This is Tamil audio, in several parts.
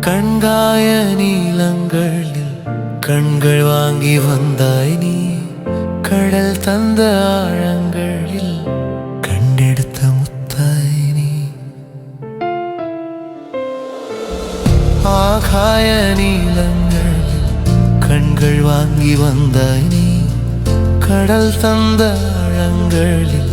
கண்காய நீளங்களில் கண்கள் வாங்கி வந்தாய் நீ. கடல் தந்த ஆழங்களில் கண்டெடுத்த முத்தாய் நீ. ஆகாய நீளங்களில் கண்கள் வாங்கி வந்தாய் நீ. கடல் தந்த ஆழங்களில்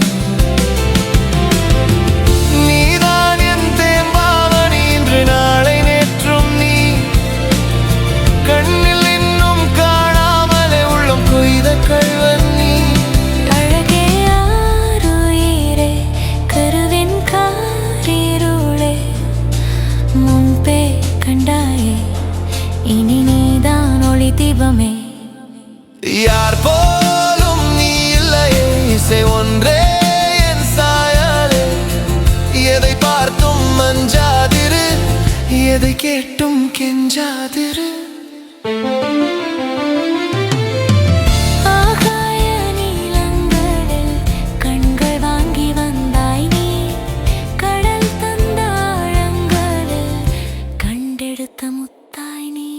கண்டெடுத்த முத்தாய் நீ.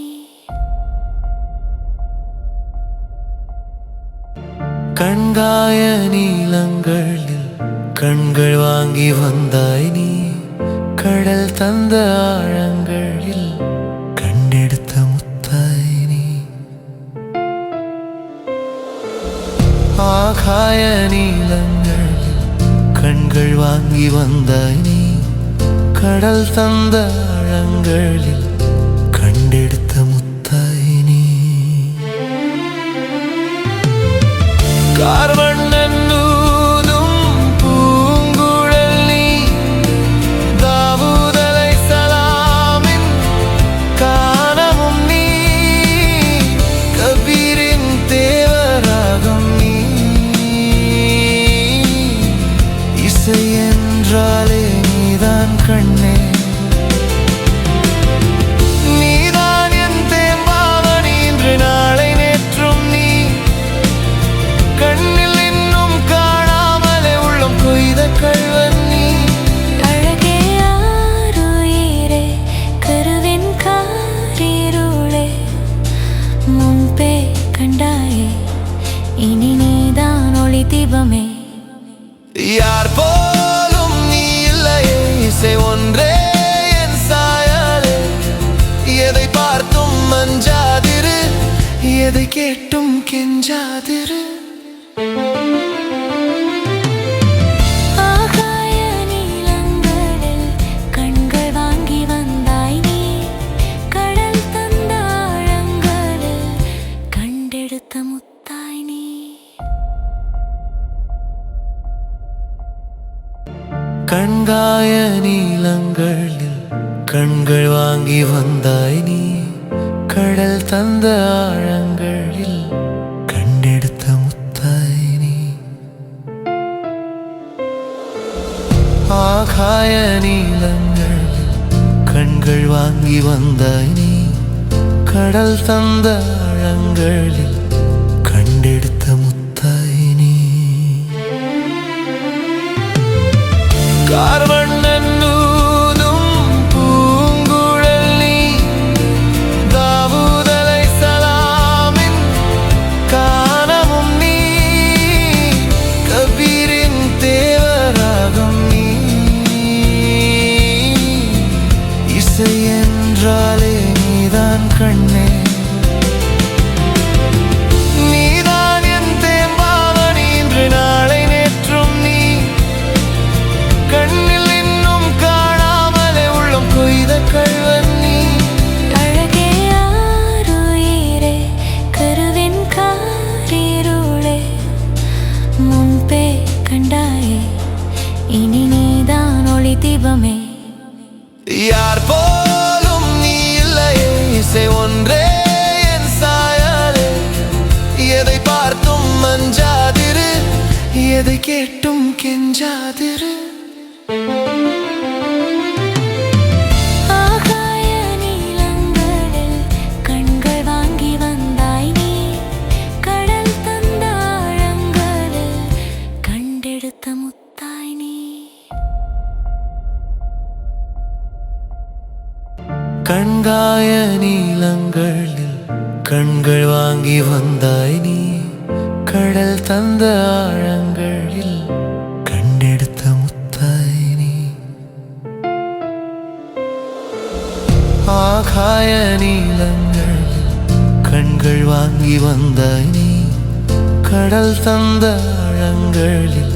கண்காய நீளங்களில் கண்கள் வாங்கி வந்தாய் நீ. கடல் தந்த ஆழங்களில் கண்டெடுத்த முத்தாய் நீ ஆகாய நீளங்களில் கண்கள் வாங்கி வந்தாய் நீ கடல் தந்த ஆழங்களில் கண்டெடுத்த முத்தாய் நீ காரணம் நீதான் கண்ணே. முத்தாய் நீ. கண்காய நீளங்களில் கண்கள் வாங்கி வந்தாய் நீ. கடல் தந்த ஆழங்களில் கண்டெடுத்த முத்தாய் நீ ஆகாய நீளங்கள் கண்கள் வாங்கி வந்தாய் நீ கடல் தந்த ஆழங்களில் கண்டெடுத்த முத்தாய் நீ கார்வண்ணன் இனி நீதான் ஒளி தீபமே. கண்காய நீளங்களில் கண்கள் வாங்கி வந்தாய் நீ. கடல் தந்த ஆழங்களில் கண்டெடுத்த முத்தாய் நீ. ஆகாய நீளங்களில் கண்கள் வாங்கி வந்தாய் நீ. கடல் தந்த ஆழங்களில்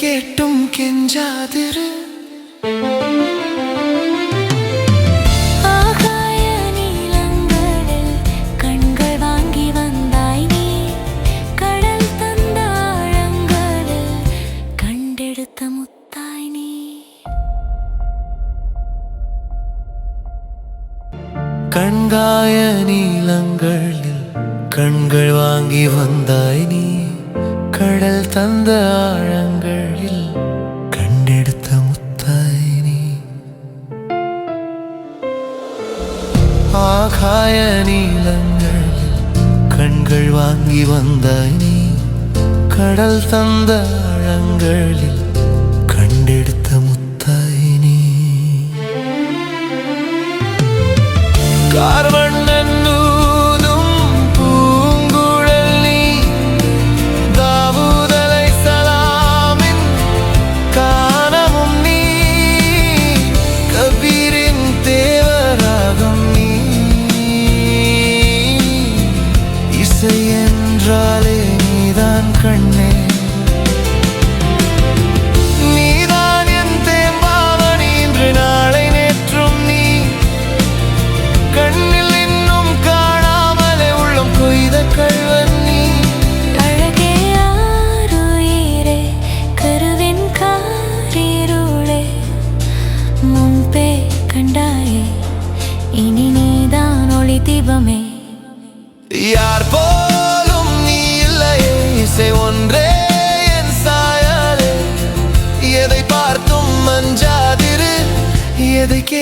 கேட்டும் கெஞ்சாதிரு கண்காய நீளங்களில் கண்கள் வாங்கி வந்தாய் நீ கடல் தந்த ஆழங்கள் കണ്ണിൽ കണ്ടെടുത്ത മുത്തായി നീ ആകായ നീളങ്ങളിൽ കൺകൾ വാങ്ങി വന്നായി നീ കടൽ തന്ന അഴങ്ങളിൽ കണ്ടെടുത്ത മുത്തായി നീ കാരണം ஆசை என்றாலே நீதான் கண்ணே.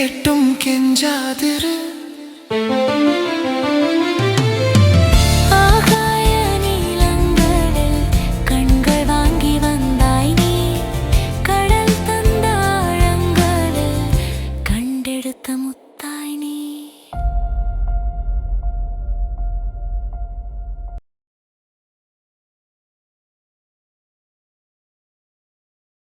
കേട്ടും കെഞ്ചാതെ